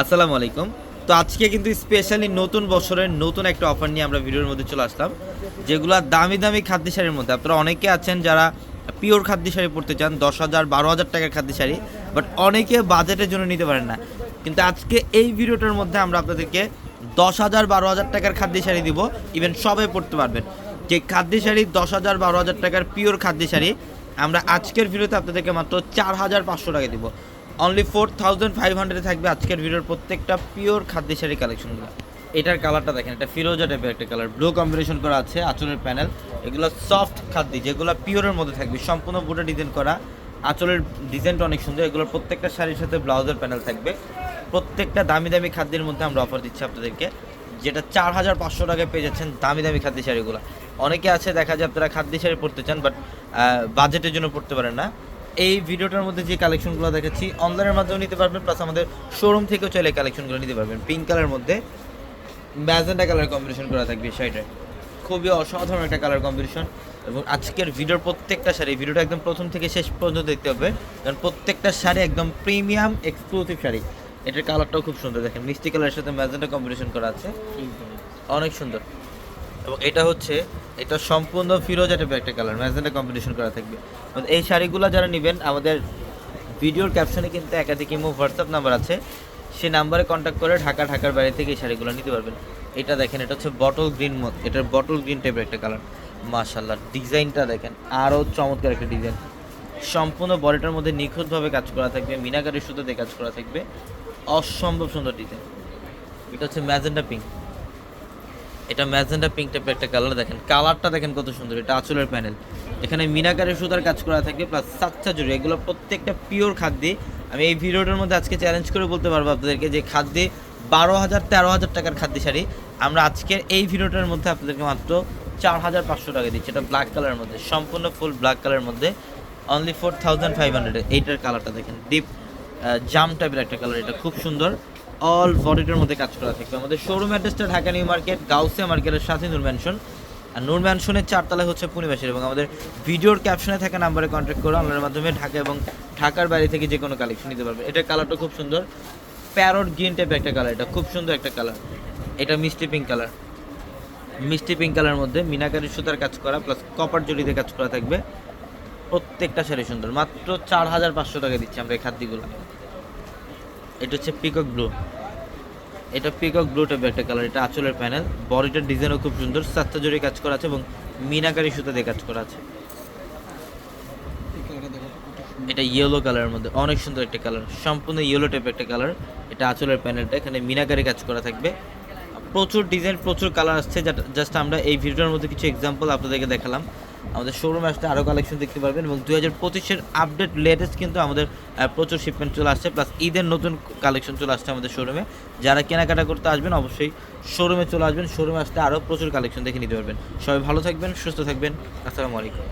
আসসালামু আলাইকুম। তো আজকে কিন্তু স্পেশালি নতুন বছরের নতুন একটা অফার নিয়ে আমরা ভিডিওর মধ্যে চলে আসলাম, যেগুলো দামি দামি খাদ্য শাড়ির মধ্যে। আপনারা অনেকে আছেন যারা পিওর খাদ্য শাড়ি পড়তে চান, দশ হাজার বারো হাজার টাকার খাদ্য শাড়ি বাট অনেকে বাজেটের জন্য নিতে পারেন না। কিন্তু আজকে এই ভিডিওটার মধ্যে আমরা আপনাদেরকে দশ হাজার বারো হাজার টাকার খাদ্য শাড়ি দিব ইভেন সবাই পড়তে পারবেন। যে খাদ্য শাড়ি, দশ হাজার বারো হাজার টাকার পিওর খাদ্য শাড়ি, আমরা আজকের ভিডিওতে আপনাদেরকে মাত্র চার হাজার পাঁচশো টাকা দিব। অনলি ফোর থাউজেন্ড ফাইভ হান্ড্রেডে থাকবে আজকের ভিডিওর প্রত্যেকটা পিওর খাদ্য শাড়ি কালেকশনগুলো এটার কালারটা দেখেন, এটা ফিরোজা টাইপের একটা কালার ব্লু কম্বিনেশন করা আছে, আঁচলের প্যানেল এগুলো সফট খাদ্য, যেগুলো পিওরের মধ্যে থাকবে, সম্পূর্ণ বুটে ডিজাইন করা। আঁচলের ডিজাইনটা অনেক সুন্দর, এগুলোর প্রত্যেকটা শাড়ির সাথে ব্লাউজের প্যানেল থাকবে। প্রত্যেকটা দামি দামি খাদ্যের মধ্যে আমরা অফার দিচ্ছি আপনাদেরকে, যেটা চার হাজার পাঁচশো টাকায় পেয়ে যাচ্ছেন দামি দামি খাদ্য শাড়িগুলো। অনেকে আছে, দেখা যায় আপনারা খাদ্য শাড়ি পড়তে চান বাট বাজেটের জন্য পড়তে পারেন না। এই ভিডিওটার মধ্যে যে কালেকশনগুলো দেখাচ্ছি অনলাইনের মাধ্যমে নিতে পারবেন প্লাস আমাদের শোরুম থেকেও চাইলে কালেকশনগুলো নিতে পারবেন। পিঙ্ক কালারের মধ্যে ম্যাজেন্টা কালার কম্বিনেশন করা থাকবে এই শাড়িটায়। খুবই অসাধারণ একটা কালার কম্বিনেশন এবং আজকের ভিডিওর প্রত্যেকটা শাড়ি ভিডিওটা একদম প্রথম থেকে শেষ পর্যন্ত দেখতে হবে কারণ প্রত্যেকটা শাড়ি একদম প্রিমিয়াম এক্সক্লুসিভ শাড়ি। এটার কালারটাও খুব সুন্দর দেখেন মিষ্টি কালারের সাথে ম্যাজেন্টা কম্বিনেশন করা আছে। অনেক সুন্দর। এবং এটা হচ্ছে, এটা সম্পূর্ণ ফিরোজা টাইপের একটা কালার ম্যাজেন্টা কম্বিনেশন করা থাকবে। এই শাড়িগুলো যারা নেবেন, আমাদের ভিডিওর ক্যাপশনে কিন্তু একাধিক ইমো হোয়াটসঅ্যাপ নাম্বার আছে। সেই নাম্বারে কন্ট্যাক্ট করে ঢাকা, ঢাকার বাইরে থেকে এই শাড়িগুলো নিতে পারবেন। এটা দেখেন, এটা হচ্ছে বটল গ্রিন এটার বটল গ্রিন টাইপের একটা কালার মাশাল্লাহ ডিজাইনটা দেখেন আরও চমৎকার একটা ডিজাইন। সম্পূর্ণ বডিটার মধ্যে নিখুঁতভাবে কাজ করা থাকবে মিনাকারের সুতোতে কাজ করা থাকবে। অসম্ভব সুন্দর ডিজাইন এটা হচ্ছে ম্যাজেন্টা পিঙ্ক এটা ম্যাজেন্টা পিঙ্ক টাইপের একটা কালার দেখেন কালারটা দেখেন কত সুন্দর, এটা আঁচলের প্যানেল এখানে মিনাকারের সুতার কাজ করা থাকে প্লাস সাচ্চা জুড়ি, এগুলো প্রত্যেকটা পিওর খাদ্যে। আমি এই ভিডিওটার মধ্যে আজকে চ্যালেঞ্জ করে বলতে পারব আপনাদেরকে যে খাদ্যে বারো হাজার, তেরো হাজার টাকার খাদ্য শাড়ি। আমরা আজকের এই ভিডিওটার মধ্যে আপনাদেরকে মাত্র চার হাজার পাঁচশো টাকা দিচ্ছি, এটা ব্ল্যাক কালারের মধ্যে, সম্পূর্ণ ফুল ব্ল্যাক কালারের মধ্যে। Only four thousand five hundred এইটার কালারটা দেখেন ডিপ জাম টাইপের একটা কালার এটা খুব সুন্দর। অল বডিটার মধ্যে কাজ করা থাকবে। আমাদের শোরুম অ্যাড্রেসটা ঢাকা নিউ মার্কেট, গাউসিয়া মার্কেটের সাথে নূর ম্যানশন আর নূর ম্যানশনের চারতলায় হচ্ছে পূর্ণিবাসের এবং আমাদের ভিডিওর ক্যাপশনে থাকা নাম্বারে কন্ট্যাক্ট করে অনলাইনের মাধ্যমে ঢাকা এবং ঢাকার বাইরে থেকে যে কোনো কালেকশন নিতে পারবে। এটার কালারটা খুব সুন্দর। প্যারট গ্রিন টাইপের একটা কালার এটা খুব সুন্দর একটা কালার এটা মিষ্টি পিঙ্ক কালার মিষ্টি পিঙ্ক কালার মধ্যে মিনাকারি সুতার কাজ করা প্লাস কপার জড়িতে কাজ করা থাকবে। প্রত্যেকটা শাড়ি সুন্দর। মাত্র চার হাজার পাঁচশো টাকা দিচ্ছি আমরা এই খাদ্যগুলো। এটা হচ্ছে পিকক ব্লু এটা পিকক ব্লু টাইপের একটা কালার এটা আঁচলের প্যানেল বডিটার ডিজাইনও খুব সুন্দর, সাতটা জড়ি কাজ করা আছে এবং মিনাকারি সুতা দিয়ে কাজ করা আছে। এটা ইয়েলো কালারের মধ্যে, অনেক সুন্দর একটা কালার সম্পূর্ণ ইয়েলো টাইপের একটা কালার এটা আঁচলের প্যানেলটা এখানে মিনাকারি কাজ করা থাকবে। প্রচুর ডিজাইন প্রচুর কালার আসছে জাস্ট আমরা এই ভিডিওর মধ্যে কিছু এক্সাম্পল আপনাদেরকে দেখালাম। আমাদের শোরুমে আসতে আরও কালেকশন দেখতে পারবেন এবং দু হাজার পঁচিশের আপডেট লেটেস্ট কিন্তু আমাদের প্রচুর শিপমেন্ট চলে আসছে প্লাস ঈদের নতুন কালেকশন চলে আসছে আমাদের শোরুমে যারা কেনাকাটা করতে আসবেন অবশ্যই শোরুমে চলে আসবেন শোরুমে আসতে আরও প্রচুর কালেকশন দেখে নিতে পারবেন। সবাই ভালো থাকবেন, সুস্থ থাকবেন, আসসালামু আলাইকুম।